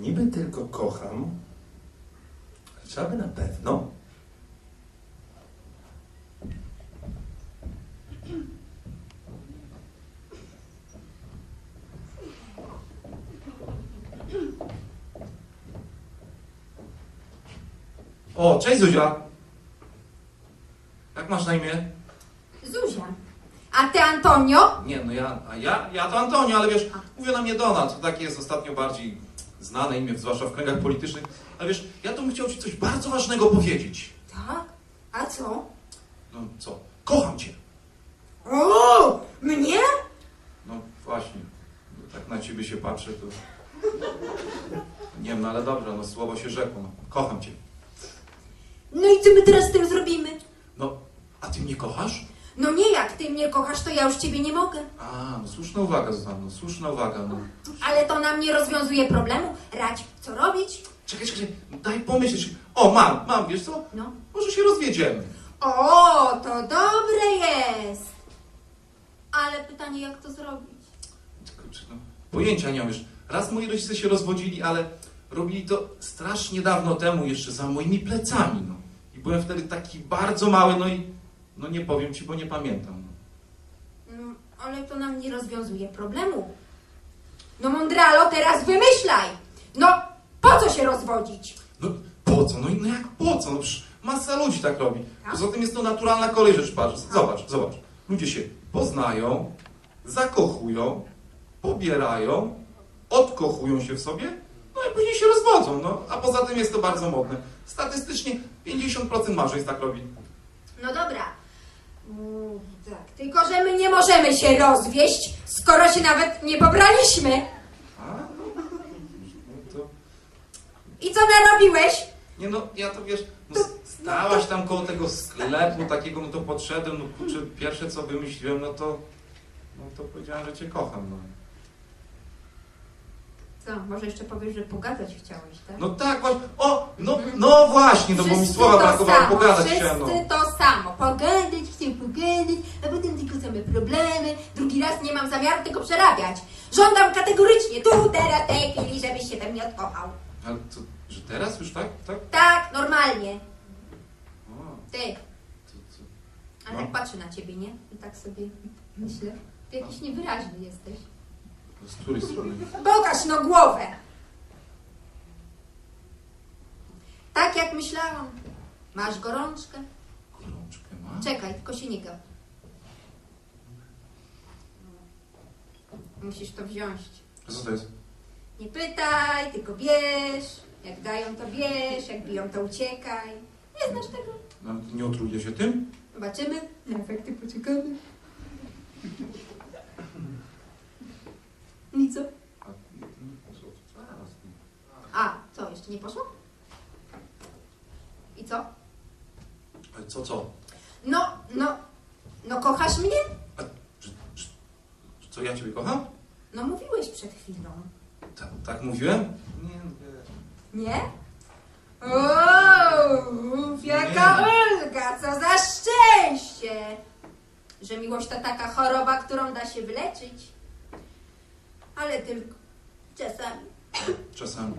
niby tylko kocham, lecz aby na pewno. O, cześć Zuzia! Jak masz na imię? Zuzia. A ty Antonio? Nie, no ja, a ja, ja to Antonio, ale wiesz, mówię na mnie Donat, to taki jest ostatnio bardziej znane imię, zwłaszcza w kręgach politycznych. Ale wiesz, ja to bym chciał ci coś bardzo ważnego powiedzieć. Tak? A co? No co? Kocham cię. O, mnie? No właśnie, tak na ciebie się patrzę, to... Nie wiem, no ale dobra, no słowo się rzekło, no. kocham cię. No i co my teraz z tym zrobimy? No, a ty mnie kochasz? No nie, jak ty mnie kochasz, to ja już ciebie nie mogę. A, no słuszna uwaga, Zuzanna, no, słuszna uwaga, no. Ale to nam nie rozwiązuje problemu. Radź, co robić? Czekaj, czekaj, daj pomyśleć. O, mam, mam, wiesz co? No. Może się rozwiedziemy. O, to dobre jest. Ale pytanie, jak to zrobić? Czy, no, pojęcia nie mam, wiesz. Raz moi rodzice się rozwodzili, ale robili to strasznie dawno temu, jeszcze za moimi plecami, no. I byłem wtedy taki bardzo mały, no i no nie powiem ci, bo nie pamiętam. No. Ale to nam nie rozwiązuje problemu. No mądralo, teraz wymyślaj. No, po co się rozwodzić? No po co? No, i- no jak po co? No przecież masa ludzi tak robi. Tak? Poza tym jest to naturalna kolej rzeczy. Patrz, zobacz, zobacz. Ludzie się poznają, zakochują, pobierają, odkochują się w sobie, no i później się rozwodzą. No, a poza tym jest to bardzo modne. Statystycznie 50% małżeństw tak robi. No dobra. Tak, tylko że my nie możemy się rozwieść, skoro się nawet nie pobraliśmy. A, no, to... I co narobiłeś? Nie no, ja to wiesz, no, stałaś tam koło tego sklepu takiego, no to podszedłem, no kurczę, pierwsze co wymyśliłem, no to, no to powiedziałem, że cię kocham, no. Co, może jeszcze powiesz, że pogadać chciałeś, tak? No tak, właśnie, o, no, no właśnie, no bo mi słowa brakowało, pogadać wszyscy chciałem, no. to samo. Pogadać, chcę pogadać, a potem tylko same problemy. Drugi raz nie mam zamiaru tego przerabiać. Żądam kategorycznie, tu, teraz, tej chwili, żebyś się we mnie odkochał. Ale co, że teraz już tak, tak? Tak, normalnie. O, Ty. co, co? A No. tak patrzę na ciebie, nie? I tak sobie myślę. Ty jakiś niewyraźny jesteś. Z której strony? Pokaż no głowę. Tak jak myślałam. Masz gorączkę? Czekaj, tylko się nie gap. Musisz to wziąć. A co to jest? Nie pytaj, tylko bierz. Jak dają, to bierz. Jak biją, to uciekaj. Nie znasz tego? No, nie otruję się tym? Zobaczymy. Na efekty poczekamy. A, no, co. A, co? Jeszcze nie poszło? I co? Ale co, co? No, no, no kochasz mnie? A, czy, czy, co, ja ciebie kocham? No mówiłeś przed chwilą. Ta, tak mówiłem? Nie, nie. Nie? O, jaka ulga, co za szczęście! Że miłość to taka choroba, którą da się wyleczyć. Ale tylko czasami. Czasami.